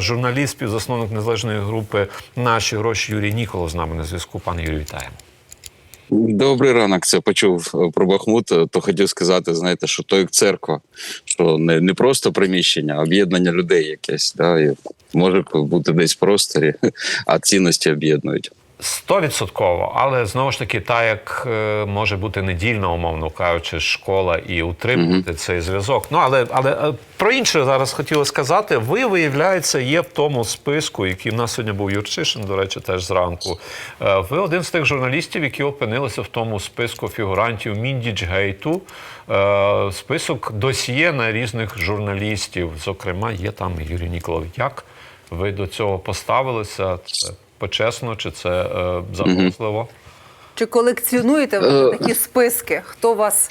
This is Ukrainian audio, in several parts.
Журналіст, співзасновник незалежної групи Наші гроші Юрій Ніколо з нами на зв'язку. Пане Юрію, вітаємо. Добрий ранок. Це почув е, про Бахмут. е, То хотів сказати, знаєте, що то як церква, що не, не просто приміщення, а об'єднання людей якесь. Да, і може бути десь в просторі, а цінності об'єднують. Стовідсотково, але знову ж таки, та як е, може бути недільна, умовно кажучи, школа і утримувати цей зв'язок. Ну але але е, про інше зараз хотіла сказати. Ви виявляється, є в тому списку, який в нас сьогодні був Юрчишин, до речі, теж зранку. Е, ви один з тих журналістів, які опинилися в тому списку фігурантів Міндічгейту. Е, список досьє на різних журналістів. Зокрема, є там Юрій Ніколов. Як ви до цього поставилися? Це почесно чи це е, загрозливо? Чи колекціонуєте ви Е. такі списки? Хто вас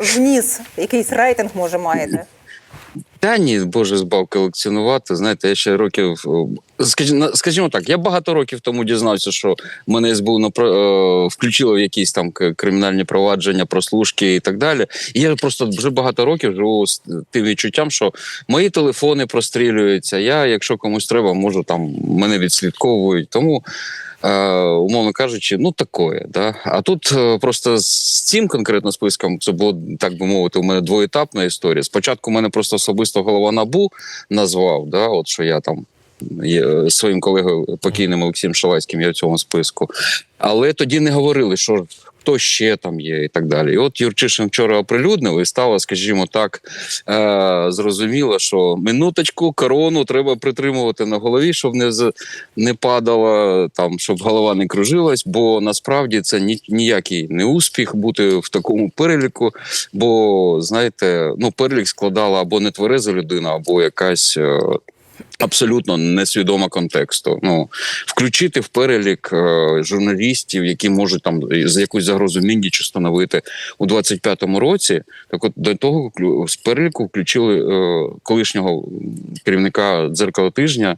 вніс? Якийсь рейтинг може маєте? Та ні, Боже, збав колекціонувати. Знаєте, я ще років. е, скажімо, так, я багато років тому дізнався, що мене СБУ напро- е, включило в якісь там кримінальні провадження, прослушки і так далі. І я просто вже багато років живу з тим відчуттям, що мої телефони прострілюються. Я, якщо комусь треба, можу там мене відслідковують. Тому. Е, умовно кажучи, ну такое, да. А тут просто з цим конкретно списком це було так би мовити, у мене двоетапна історія. Спочатку у мене просто особисто голова набу назвав, да, от що я там е, своїм колегою покійним Олексієм Шалайським є в цьому списку. Але тоді не говорили, що хто ще там є, і так далі. І от Юрчишин вчора оприлюднив і стало, скажімо так, е, зрозуміло, що минуточку корону треба притримувати на голові, щоб не не падала там, щоб голова не кружилась, бо насправді це ні, ніякий не успіх бути в такому переліку. Бо знаєте, ну перелік складала або не твереза людина, або якась. е, Абсолютно несвідома контексту. Ну включити в перелік е, журналістів, які можуть там за якусь загрозу міндічу становити у 25-му році. Так, от до того з переліку включили е, колишнього керівника дзеркала тижня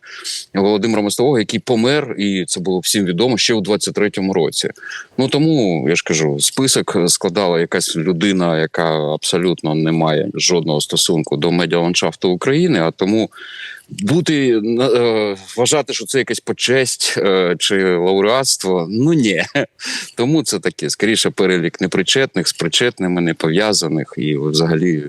Володимира Мостового, який помер, і це було всім відомо ще у 23-му році. Ну тому я ж кажу, список складала якась людина, яка абсолютно не має жодного стосунку до медіаландшафту України. А тому бути е, вважати, що це якась почесть е, чи лауреатство. Ну ні. Тому це таке скоріше перелік непричетних з причетними, не пов'язаних і взагалі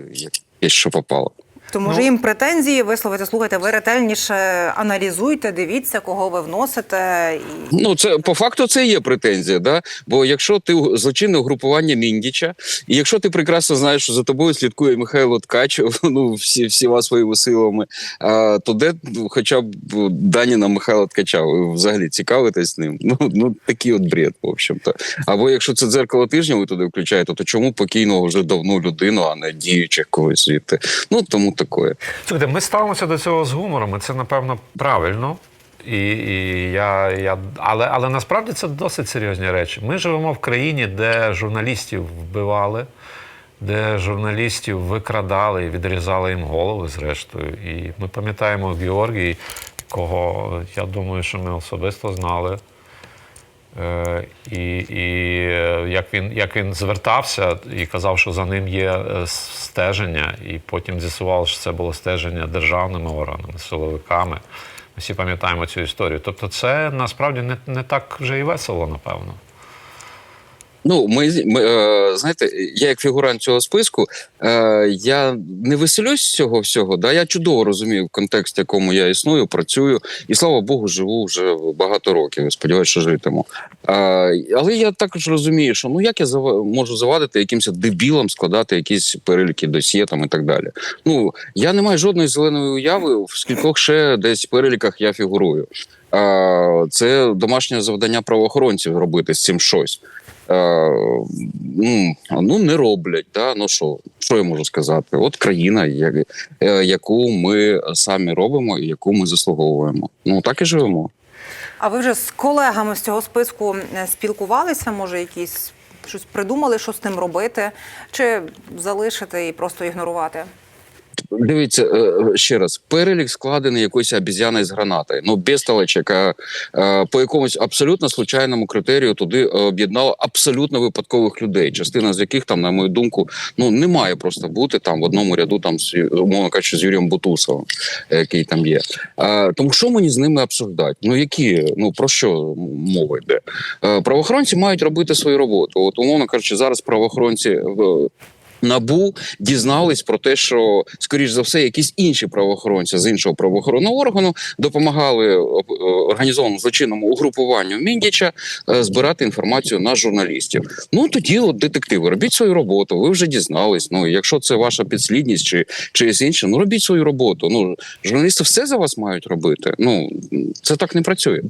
є що попало. То може Ну. їм претензії висловити? Слухайте, ви ретельніше аналізуйте, дивіться, кого ви вносите. І... Ну, це по факту це є претензія, да? Бо якщо ти злочинне угрупування Міндіча, і якщо ти прекрасно знаєш, що за тобою слідкує Михайло Ткач, ну всі всіма своїми силами, а, то де ну, хоча б дані на Михайла Ткача, ви взагалі цікавитесь ним? Ну, ну такий от бред, в общем-то. Або якщо це дзеркало тижня, ви туди включаєте, то чому покійного вже давно людину, а не діючих когось звідти? Ну тому такое. Слухайте, ми ставимося до цього з гумором, і це напевно правильно. І, і я, я, але, але насправді це досить серйозні речі. Ми живемо в країні, де журналістів вбивали, де журналістів викрадали і відрізали їм голови, зрештою. І ми пам'ятаємо Георгій, кого я думаю, що ми особисто знали. Е, і, і е, як він, як він звертався і казав, що за ним є е, стеження, і потім з'ясувалося, що це було стеження державними органами, силовиками. Ми всі пам'ятаємо цю історію. Тобто, це насправді не, не так вже і весело, напевно. Ну, ми, ми е, знаєте, я як фігурант цього списку, е, я не веселюсь з цього всього. Да? Я чудово розумію в контексті, в якому я існую, працюю, і слава Богу, живу вже багато років. Сподіваюся, що житиму. Е, але я також розумію, що ну як я можу завадити якимось дебілам складати якісь переліки досьє там і так далі. Ну я не маю жодної зеленої уяви, в скількох ще десь переліках я фігурую. Це домашнє завдання правоохоронців робити з цим щось. Ну, не роблять. Да? Ну що, що я можу сказати? От країна, е, яку ми самі робимо і яку ми заслуговуємо. Ну так і живемо. А ви вже з колегами з цього списку е, спілкувалися? Може, якісь щось придумали, що з ним робити, чи залишити і просто ігнорувати? Дивіться е, ще раз, перелік складений якоюсь обіз'яною з гранатою. Ну, безсталеч, яка е, по якомусь абсолютно случайному критерію туди е, об'єднала абсолютно випадкових людей, частина з яких там, на мою думку, ну не має просто бути там в одному ряду, там з умовно кажучи, з Юрієм Бутусовим, який там є. Тому що мені з ними обсуждати? Ну які ну про що мова йде? Правоохоронці мають робити свою роботу. От умовно кажучи, зараз правоохоронці. Набу дізнались про те, що скоріш за все якісь інші правоохоронці з іншого правоохоронного органу допомагали е, організованому злочинному угрупуванню Міндіча е, збирати інформацію на журналістів. Ну тоді, от детективи, робіть свою роботу. Ви вже дізнались. Ну якщо це ваша підслідність чи чиєсь інше, ну робіть свою роботу. Ну журналісти все за вас мають робити. Ну це так не працює.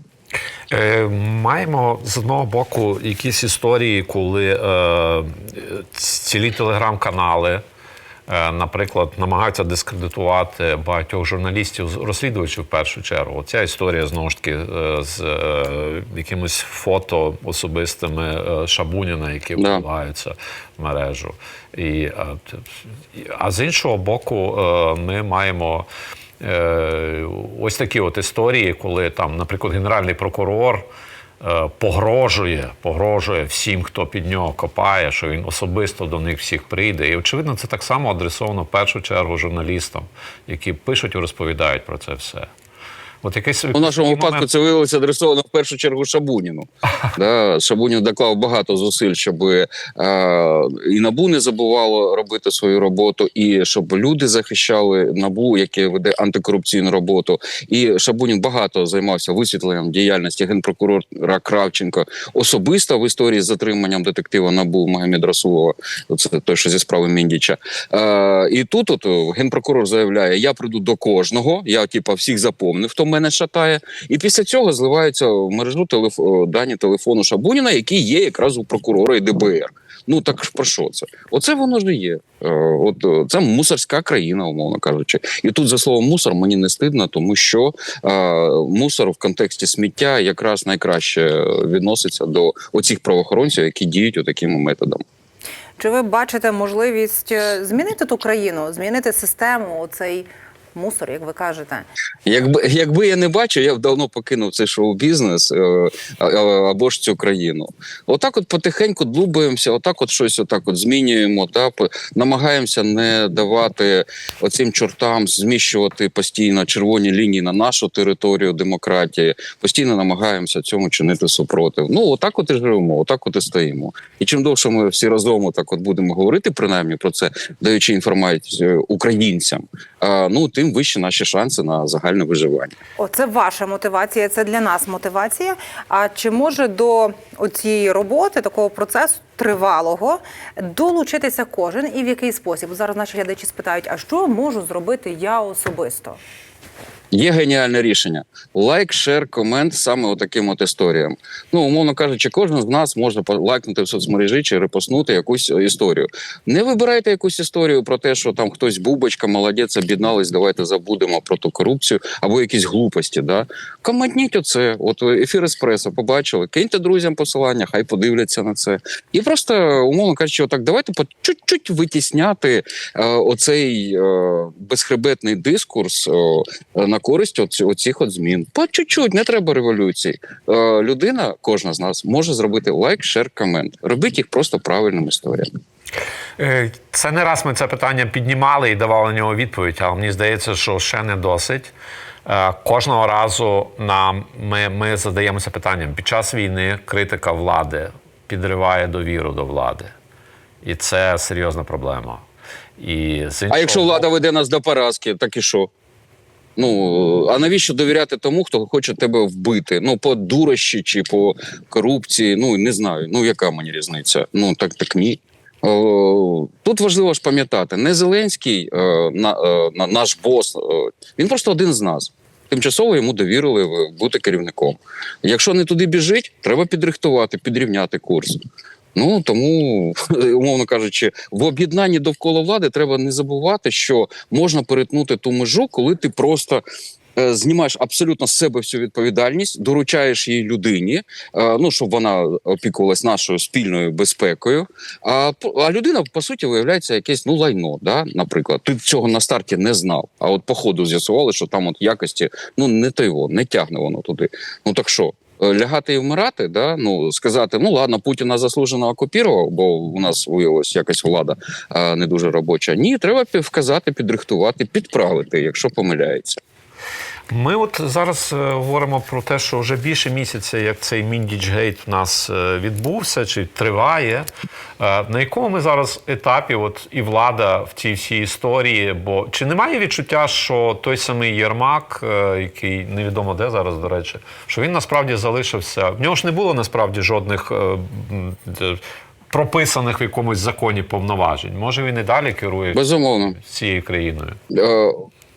Е, маємо з одного боку якісь історії, коли е, цілі телеграм-канали, е, наприклад, намагаються дискредитувати багатьох журналістів, розслідувачів в першу чергу. Оця історія знову ж таки е, з е, якимось фото особистими Шабуніна, які впливаються в мережу. І, а з іншого боку, ми маємо. Е, ось такі от історії, коли там, наприклад, генеральний прокурор е, погрожує, погрожує всім, хто під нього копає, що він особисто до них всіх прийде. І очевидно, це так само адресовано в першу чергу журналістам, які пишуть і розповідають про це все. От якийсь У нашому випадку момент- це виявилося адресовано в першу чергу Шабуніну. да, Шабунін доклав багато зусиль, щоб е, і набу не забувало робити свою роботу, і щоб люди захищали набу, яке веде антикорупційну роботу. І Шабунін багато займався висвітленням діяльності генпрокурора Кравченко особисто в історії з затриманням детектива набу Магомед Расулова. Це той, що зі справи Міндіча. Е, і тут от генпрокурор заявляє: я прийду до кожного, я типа всіх запомнив, хто мене шатає. І після цього зливаються в мережу телеф... дані телефону Шабуніна, який є якраз у прокурора і ДБР. Ну так про що це? Оце воно ж і є. Е, От е, це мусорська країна, умовно кажучи. І тут за словом мусор мені не стидно, тому що е, мусор в контексті сміття якраз найкраще відноситься до оцих правоохоронців, які діють отакими методами. Чи ви бачите можливість е, змінити ту країну, змінити систему, цей мусор, як ви кажете? Якби якби я не бачив, я б давно покинув цей шоу-бізнес е, або ж цю країну. Отак, от потихеньку длубаємося, отак, от щось отак от змінюємо. Та намагаємося не давати оцим чортам зміщувати постійно червоні лінії на нашу територію демократії. Постійно намагаємося цьому чинити супротив. Ну отак, от і живемо, отак, от і стоїмо. І чим довше ми всі разом отак от будемо говорити, принаймні про це, даючи інформацію українцям, ну тим вищі наші шанси на загальне виживання. О, це ваша мотивація, це для нас мотивація. А чи може до цієї роботи, такого процесу тривалого, долучитися кожен і в який спосіб? Зараз наші глядачі спитають: а що можу зробити я особисто? Є геніальне рішення: лайк, шер, комент саме отаким от історіям. Ну, умовно кажучи, кожен з нас може лайкнути в соцмережі чи репостнути якусь історію. Не вибирайте якусь історію про те, що там хтось бубочка, молодець, об'єднались, давайте забудемо про ту корупцію або якісь глупості. Да? Коментніть оце. От ефір еспресо побачили, киньте друзям посилання, хай подивляться на це. І просто, умовно кажучи, отак, давайте по чуть-чуть витісняти е, оцей е, безхребетний дискурс е, на користь оці, оцих от змін. По чуть-чуть, не треба революції. Е, людина, кожна з нас, може зробити лайк, шер, комент. Робіть їх просто правильними історіями. Е, Це не раз ми це питання піднімали і давали на нього відповідь, але мені здається, що ще не досить. Е, Кожного разу нам ми, ми задаємося питанням: під час війни критика влади підриває довіру до влади. І це серйозна проблема. І з А якщо влада веде нас до поразки, так і що? Ну а навіщо довіряти тому, хто хоче тебе вбити? Ну по дурощі чи по корупції? Ну не знаю. Ну яка мені різниця? Ну так так ні. Тут важливо ж пам'ятати, не Зеленський, е, на, е, наш бос, е, він просто один з нас. Тимчасово йому довірили е, бути керівником. Якщо не туди біжить, треба підрихтувати, підрівняти курс. Ну тому, умовно кажучи, в об'єднанні довкола влади треба не забувати, що можна перетнути ту межу, коли ти просто е, знімаєш абсолютно з себе всю відповідальність, доручаєш їй людині, е, ну щоб вона опікувалась нашою спільною безпекою. А, а людина, по суті, виявляється якесь ну лайно. Да? Наприклад, ти цього на старті не знав. А от по ходу з'ясували, що там от якості ну не той воно, не тягне воно туди. Ну так що? Е, Лягати і вмирати, да ну сказати, ну ладно, Путіна заслужено окупірував, бо у нас виявилась якась влада а, не дуже робоча. Ні, треба вказати, підрихтувати, підправити, якщо помиляється. Ми от зараз е, говоримо про те, що вже більше місяця, як цей Міндічгейт в нас е, відбувся чи триває. Е, На якому ми зараз етапі, от і влада в цій всій історії? Бо чи немає відчуття, що той самий Єрмак, який невідомо де зараз, до речі, що він насправді залишився? В нього ж не було насправді жодних. Прописаних в якомусь законі повноважень. Може він і далі керує Безумовно. цією країною.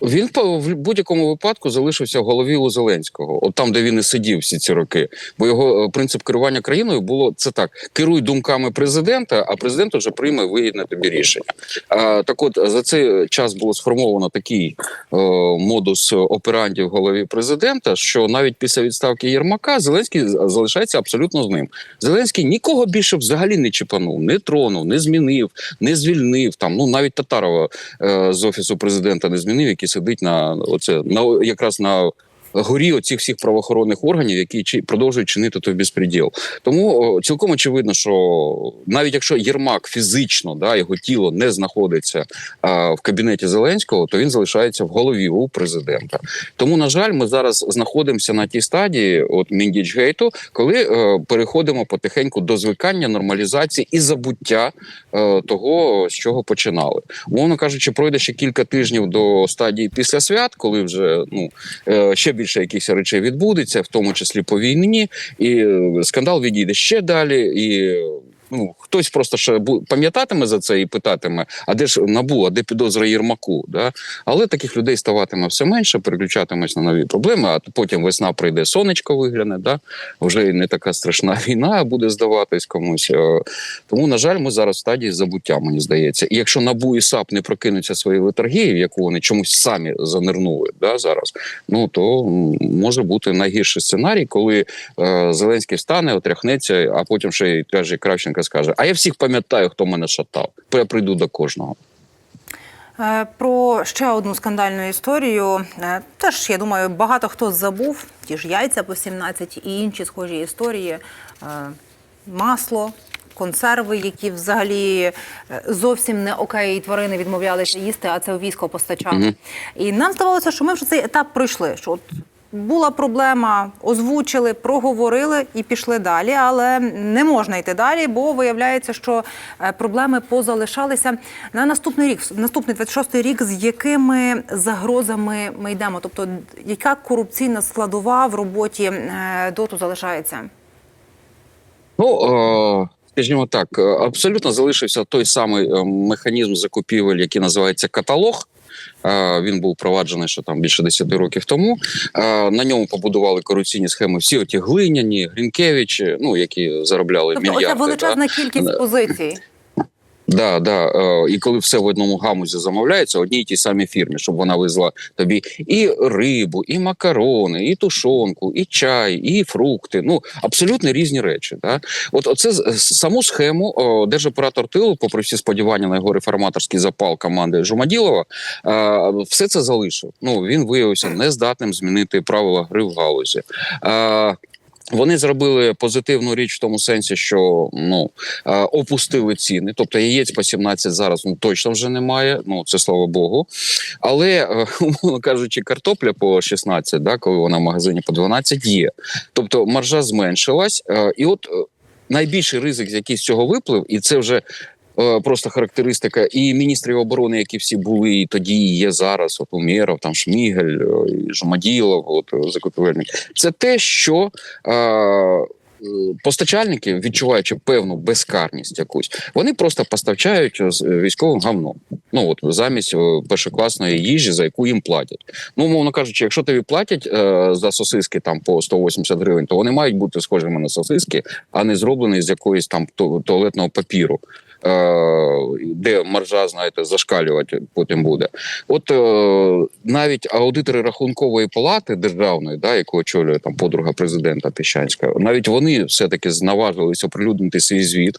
Він в будь-якому випадку залишився в голові у Зеленського, от там, де він і сидів всі ці роки. Бо його е, принцип керування країною було це так: керуй думками президента, а президент вже прийме вигідне тобі рішення. А, так, от за цей час було сформовано такий е, модус операнді в голові президента, що навіть після відставки Єрмака Зеленський залишається абсолютно з ним. Зеленський нікого більше взагалі не чіпанув, не тронув, не змінив, не звільнив. Там ну навіть Татарова е, з офісу президента не змінив, який сидить на оце на якраз на. Горі оцих всіх правоохоронних органів, які чи продовжують чинити той безпреділ. Тому цілком очевидно, що навіть якщо Єрмак фізично да його тіло не знаходиться а, в кабінеті Зеленського, то він залишається в голові у президента. Тому, на жаль, ми зараз знаходимося на тій стадії, от Міндічгейту, коли е, переходимо потихеньку до звикання, нормалізації і забуття е, того, з чого починали. Умовно кажучи, пройде ще кілька тижнів до стадії після свят, коли вже ну е, ще більше якихось речей відбудеться, в тому числі по війні, і е, скандал відійде ще далі. І ну хтось просто ще пам'ятатиме за це і питатиме: а де ж набу, а де підозра Єрмаку? Да? Але таких людей ставатиме все менше, переключатимось на нові проблеми. А потім весна прийде, сонечко вигляне. Да? Вже не така страшна війна буде здаватись комусь. Е, Тому, на жаль, ми зараз в стадії забуття, мені здається. І якщо набу і САП не прокинуться свої летаргії, в яку вони чомусь самі занирнули да, зараз, ну то може бути найгірший сценарій, коли е, Зеленський встане, отряхнеться, а потім ще й каже Кравченко скаже: А я всіх пам'ятаю, хто мене шатав. Я прийду до кожного. Е, Про ще одну скандальну історію. Е, Теж, я думаю, багато хто забув. Ті ж яйця по 17 і інші схожі історії. Е, Масло, консерви, які взагалі зовсім не окей, тварини відмовлялися їсти, а це у військо постачали. І нам здавалося, що ми вже цей етап пройшли. Що от була проблема, озвучили, проговорили і пішли далі, але не можна йти далі, бо виявляється, що е, проблеми позалишалися на наступний рік, наступний 26-й рік, з якими загрозами ми йдемо. Тобто, яка корупційна складова в роботі е, доту залишається? Ну е, скажімо так, абсолютно залишився той самий механізм закупівель, який називається каталог. Він був впроваджений ще там більше 10 років тому. На ньому побудували корупційні схеми. Всі оті глиняні, Грінкевичі, ну які заробляли Тобто, мільярди. оця величезна да. кількість позицій. Да, да. Е, і коли все в одному гамузі замовляється, одній і тій самій фірмі, щоб вона везла тобі і рибу, і макарони, і тушонку, і чай, і фрукти. Ну абсолютно різні речі. Да? От з- саму схему о, держоператор тилу, попри всі сподівання на його реформаторський запал команди Жумаділова, е, все це залишив. Ну він виявився нездатним змінити правила гри в галузі. Е, вони зробили позитивну річ в тому сенсі, що ну е, опустили ціни. Тобто яєць по 17 зараз ну точно вже немає. Ну це слава Богу. Але е, умовно кажучи, картопля по 16, да, коли вона в магазині по 12, є. Тобто маржа зменшилась, е, і от. Найбільший ризик, який з цього виплив, і це вже просто характеристика і міністрів оборони, які всі були і тоді, і є зараз. От Умєров, там Шмігель, е, і Жомаділов, от е, закупівельник. Це те, що е, е, постачальники, відчуваючи певну безкарність якусь, вони просто постачають е, військовим гавном. Ну от замість е, першокласної їжі, за яку їм платять. Ну, умовно кажучи, якщо тобі платять е, за сосиски там по 180 гривень, то вони мають бути схожими на сосиски, а не зроблені з якоїсь там ту- туалетного папіру. Е, де маржа, знаєте, зашкалювати потім буде. От е, навіть аудитори рахункової палати державної, да, яку очолює там подруга президента Піщанська, навіть вони все-таки наважилися оприлюднити свій звіт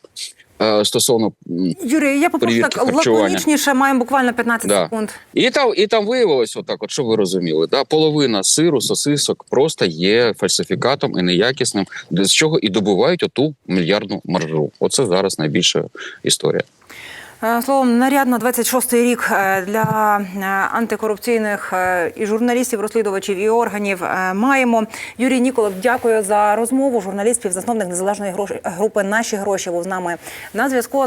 стосовно м, Юрій, я попрошу так лаконічніше, маємо буквально 15 Да. секунд. І там, і там виявилось, отак, от що ви розуміли, да? половина сиру, сосисок просто є фальсифікатом і неякісним, з чого і добувають оту мільярдну маржу. Оце зараз найбільша історія. Е, Словом, нарядно 26-й рік е, для е, антикорупційних і журналістів, розслідувачів і органів маємо. Юрій Ніколов, дякую за розмову. Журналіст, співзасновник незалежної групи Наші гроші був з нами на зв'язку.